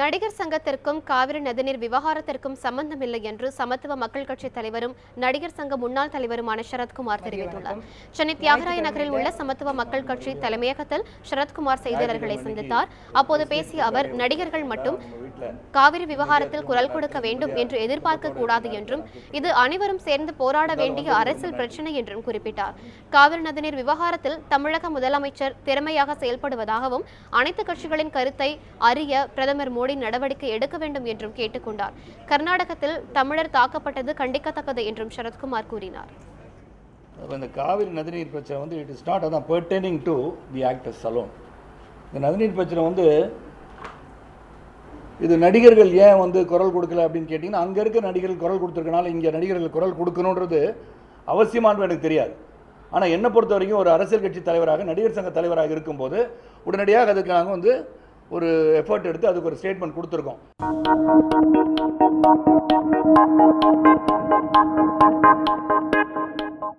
நடிகர் சங்கத்திற்கும் காவிரி நதிநீர் விவகாரத்திற்கும் சம்பந்தமில்லை என்று சமத்துவ மக்கள் கட்சி தலைவரும் நடிகர் சங்க முன்னாள் தலைவருமான சரத்குமார் தெரிவித்துள்ளார். சென்னை தியாகராய நகரில் உள்ள சமத்துவ மக்கள் கட்சி தலைமையகத்தில் சரத்குமார் செய்தியாளர்களை சந்தித்தார். அப்போது பேசிய அவர் நடிகர்கள் மட்டும் காவிரி விவகாரத்தில் குரல் கொடுக்க வேண்டும் என்று எதிர்பார்க்க கூடாது என்றும் இது அனைவரும் சேர்ந்து போராட வேண்டிய அரசியல் பிரச்சனை என்றும் குறிப்பிட்டார். காவிரி நதிநீர் விவகாரத்தில் தமிழக முதலமைச்சர் திறமையாக செயல்படுவதாகவும் அனைத்து கட்சிகளின் கருத்தை அறிய பிரதமர் மோடி நடவடிக்கை எடுக்க வேண்டும் என்றும் கேட்டுக்கொண்டார். கர்நாடகத்தில் தமிழர் தாக்கப்பட்டது கண்டிக்கத்தக்கது என்றும் சரத்குமார் கூறினார். அப்போ இந்த காவிரி நதிநீர் பிரச்சனை வந்து இட் இஸ் நாட் அதான் burdening to the actors salon இந்த நதிநீர் பிரச்சனை வந்து இது நடிகர்கள் ஏன் வந்து குரல் கொடுக்கல அப்படின்னு கேட்டிங்கன்னா அங்கே இருக்க நடிகர்கள் குரல் கொடுத்துருக்கனால இங்கே நடிகர்கள் குரல் கொடுக்கணுன்றது அவசியமானது எனக்கு தெரியாது. ஆனால் என்னை பொறுத்த வரைக்கும் ஒரு அரசியல் கட்சி தலைவராக நடிகர் சங்க தலைவராக இருக்கும்போது உடனடியாக அதுக்கு நாங்கள் வந்து ஒரு எஃபர்ட் எடுத்து அதுக்கு ஒரு ஸ்டேட்மெண்ட் கொடுத்துருக்கோம்.